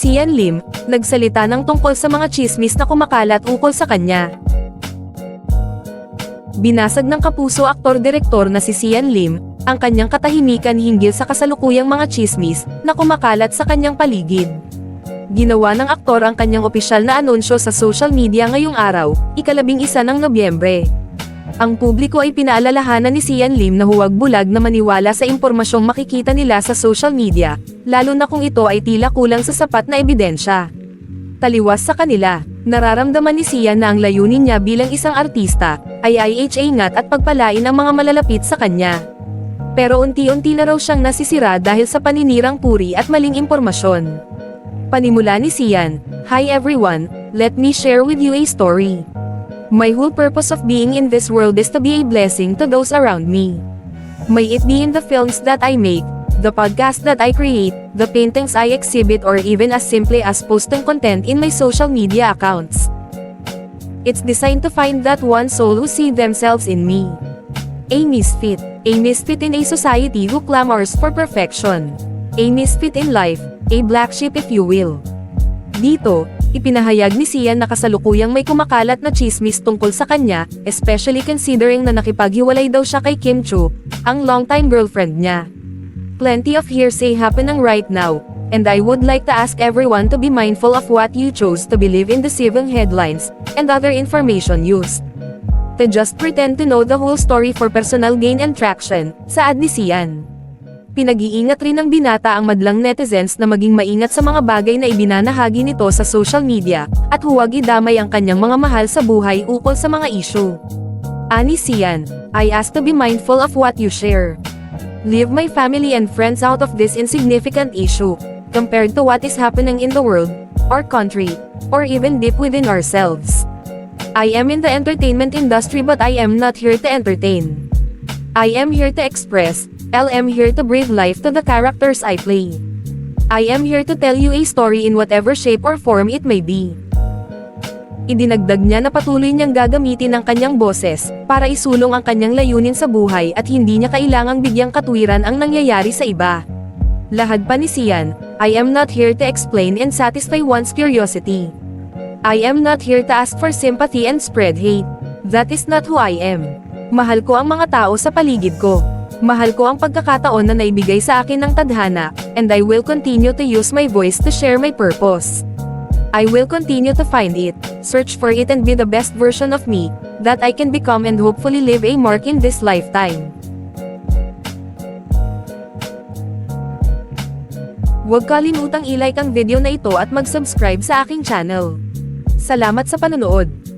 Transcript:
Sian Lim, nagsalita ng tungkol sa mga chismis na kumakalat ukol sa kanya. Binasag ng kapuso aktor-direktor na si Sian Lim, ang kanyang katahimikan hinggil sa kasalukuyang mga chismis na kumakalat sa kanyang paligid. Ginawa ng aktor ang kanyang opisyal na anunsyo sa social media ngayong araw, ikalabing isa ng Nobyembre. Ang publiko ay pinaalalahanan ni Sian Lim na huwag bulag na maniwala sa impormasyong makikita nila sa social media, lalo na kung ito ay tila kulang sa sapat na ebidensya. Taliwas sa kanila, nararamdaman ni Sian na ang layunin niya bilang isang artista, ay IHA ngat at pagpalain ang mga malalapit sa kanya. Pero unti-unti na raw siyang nasisira dahil sa paninirang puri at maling impormasyon. Panimula ni Sian, Hi everyone, let me share with you a story. My whole purpose of being in this world is to be a blessing to those around me. May it be in the films that I make, the podcast that I create, the paintings I exhibit or even as simply as posting content in my social media accounts. It's designed to find that one soul who see themselves in me. A misfit. A misfit in a society who clamors for perfection. A misfit in life, a black sheep if you will. Dito, ipinahayag ni Sian na kasalukuyang may kumakalat na chismis tungkol sa kanya, especially considering na nakipaghiwalay daw siya kay Kim Chu, ang longtime girlfriend niya. Plenty of hearsay happening right now, and I would like to ask everyone to be mindful of what you chose to believe in deceiving headlines and other information used. To just pretend to know the whole story for personal gain and traction, saad ni Sian. Pinag-iingat rin ng binata ang madlang netizens na maging maingat sa mga bagay na ibinanahagi nito sa social media, at huwag idamay ang kanyang mga mahal sa buhay ukol sa mga issue. Ani Sian, I ask to be mindful of what you share. Leave my family and friends out of this insignificant issue, compared to what is happening in the world, our country, or even deep within ourselves. I am in the entertainment industry but I am not here to entertain. I am here to express, Am here to breathe life to the characters I play. I am here to tell you a story in whatever shape or form it may be. Idinagdag niya na patuloy niyang gagamitin ang kanyang boses para isulong ang kanyang layunin sa buhay at hindi niya kailangang bigyang katwiran ang nangyayari sa iba. Lahad pa ni Sian, I am not here to explain and satisfy one's curiosity. I am not here to ask for sympathy and spread hate. That is not who I am. Mahal ko ang mga tao sa paligid ko. Mahal ko ang pagkakataon na naibigay sa akin ng tadhana, and I will continue to use my voice to share my purpose. I will continue to find it, search for it and be the best version of me, that I can become and hopefully leave a mark in this lifetime. Huwag kalimutang i-like ang video na ito at mag-subscribe sa aking channel. Salamat sa panonood!